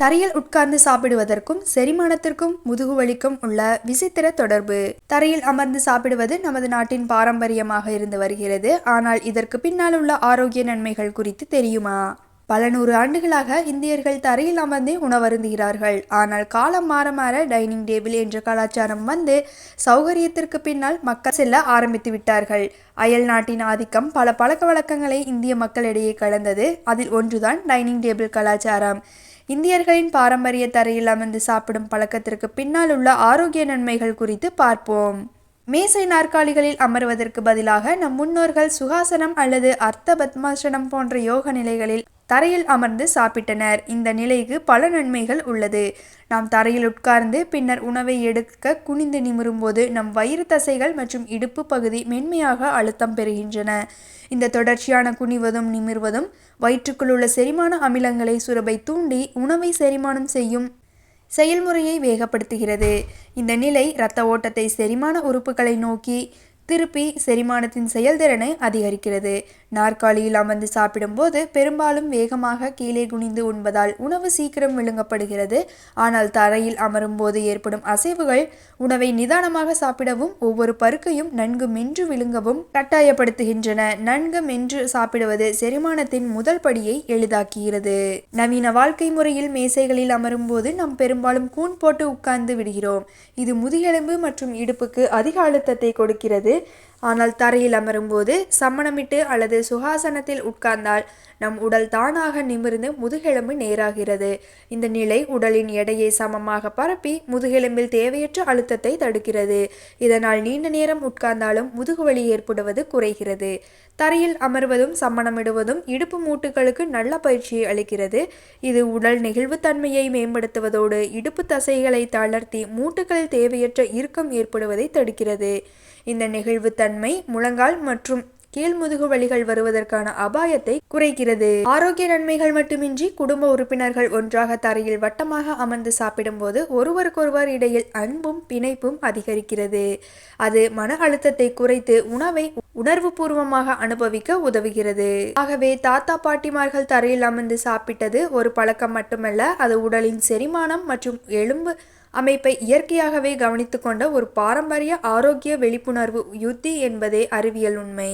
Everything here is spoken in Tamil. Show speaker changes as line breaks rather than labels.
தரையில் உட்கார்ந்து சாப்பிடுவதற்கும் செரிமானத்திற்கும் முதுகுவலிக்கும் உள்ள விசித்திர தொடர்பு. தரையில் அமர்ந்து சாப்பிடுவது நமது நாட்டின் பாரம்பரியமாக இருந்து வருகிறது. ஆனால் இதற்கு பின்னால் உள்ள ஆரோக்கிய நன்மைகள் குறித்து தெரியுமா? பல நூறு ஆண்டுகளாக இந்தியர்கள் தரையில் அமர்ந்தே உணவருந்துகிறார்கள். ஆனால் காலம் மாற மாற டைனிங் டேபிள் என்ற கலாச்சாரம் வந்து சௌகரியத்திற்கு பின்னால் மக்கள் செல்ல ஆரம்பித்து விட்டார்கள். அயல் நாட்டின் ஆதிக்கம் பல பழக்க வழக்கங்களை இந்திய மக்களிடையே கலந்தது. அதில் ஒன்றுதான் டைனிங் டேபிள் கலாச்சாரம். இந்தியர்களின் பாரம்பரிய தரையில் அமர்ந்து சாப்பிடும் பழக்கத்திற்கு பின்னால் உள்ள ஆரோக்கிய நன்மைகள் குறித்து பார்ப்போம். மேசை நாற்காலிகளில் அமர்வதற்கு பதிலாக நம் முன்னோர்கள் சுகாசனம் அல்லது அர்த்த பத்மாசனம் போன்ற யோக நிலைகளில் தரையில் அமர்ந்து சாப்பிட்டனர். இந்த நிலைக்கு பல நன்மைகள் உள்ளது. நாம் தரையில் உட்கார்ந்து பின்னர் உணவை எடுக்க குனிந்து நிமிரும்போது நம் வயிறு தசைகள் மற்றும் இடுப்பு பகுதி மென்மையாக அழுத்தம் பெறுகின்றன. இந்த தொடர்ச்சியான குனிவதும் நிமிர்வதும் வயிற்றுக்குள் உள்ள செரிமான அமிலங்களை சுரபை தூண்டி உணவை செரிமானம் செய்யும் செயல்முறையை வேகப்படுத்துகிறது. இந்த நிலை இரத்த ஓட்டத்தை செரிமான உறுப்புகளை நோக்கி திருப்பி செரிமானத்தின் செயல்திறனை அதிகரிக்கிறது. நாற்காலியில் அமர்ந்து சாப்பிடும்போது பெரும்பாலும் வேகமாக கீழே குனிந்து உண்பதால் உணவு சீக்கிரம் விழுங்கப்படுகிறது. ஆனால் தரையில் அமரும் போது ஏற்படும் அசைவுகள் உணவை நிதானமாக சாப்பிடவும் ஒவ்வொரு பருக்கையும் நன்கு மென்று விழுங்கவும் கட்டாயப்படுத்துகின்றன. நன்கு மென்று சாப்பிடுவது செரிமானத்தின் முதல் படியை எளிதாக்குகிறது. நவீன வாழ்க்கை முறையில் மேசைகளில் அமரும் போது நாம் பெரும்பாலும் கூன் போட்டு உட்கார்ந்து விடுகிறோம். இது முதுகெலும்பு மற்றும் இடுப்புக்கு அதிக அழுத்தத்தை கொடுக்கிறது. Merci. ஆனால் தரையில் அமரும்போது சம்மணமிட்டு அல்லது சுகாசனத்தில் உட்கார்ந்தால் நம் உடல் தானாக நிமிர்ந்து முதுகெலும்பு நேராகிறது. இந்த நிலை உடலின் எடையை சமமாக பரப்பி முதுகெலும்பில் தேவையற்ற அழுத்தத்தை தடுக்கிறது. இதனால் நீண்ட நேரம் உட்கார்ந்தாலும் முதுகுவலி ஏற்படுவது குறைகிறது. தரையில் அமர்வதும் சம்மணமிடுவதும் இடுப்பு மூட்டுகளுக்கு நல்ல பயிற்சியை அளிக்கிறது. இது உடல் நெகிழ்வுத்தன்மையை மேம்படுத்துவதோடு இடுப்பு தசைகளை தளர்த்தி மூட்டுகளில் தேவையற்ற இறுக்கம் ஏற்படுவதை தடுக்கிறது. இந்த நெகிழ்வுத்தன்மை முழங்கால் மற்றும் கீழ்முதுகு வலிகள் வருவதற்கான அபாயத்தை குறைக்கிறது. ஆரோக்கிய நன்மைகள் மட்டுமின்றி குடும்ப உறுப்பினர்கள் ஒன்றாக தரையில் வட்டமாக அமர்ந்து சாப்பிடும்போது ஒருவருக்கொருவர் இடையில் அன்பும் பிணைப்பும் அதிகரிக்கிறது. அது மன அழுத்தத்தை குறைத்து உணவை உணர்வு பூர்வமாக அனுபவிக்க உதவுகிறது. ஆகவே தாத்தா பாட்டிமார்கள் தரையில் அமர்ந்து சாப்பிட்டது ஒரு பழக்கம் மட்டுமல்ல அது உடலின் செரிமானம் மற்றும் எலும்பு அமைப்பை இயற்கையாகவே கவனித்து கொண்ட ஒரு பாரம்பரிய ஆரோக்கிய விழிப்புணர்வு யுத்தி என்பதே அறிவியல் உண்மை.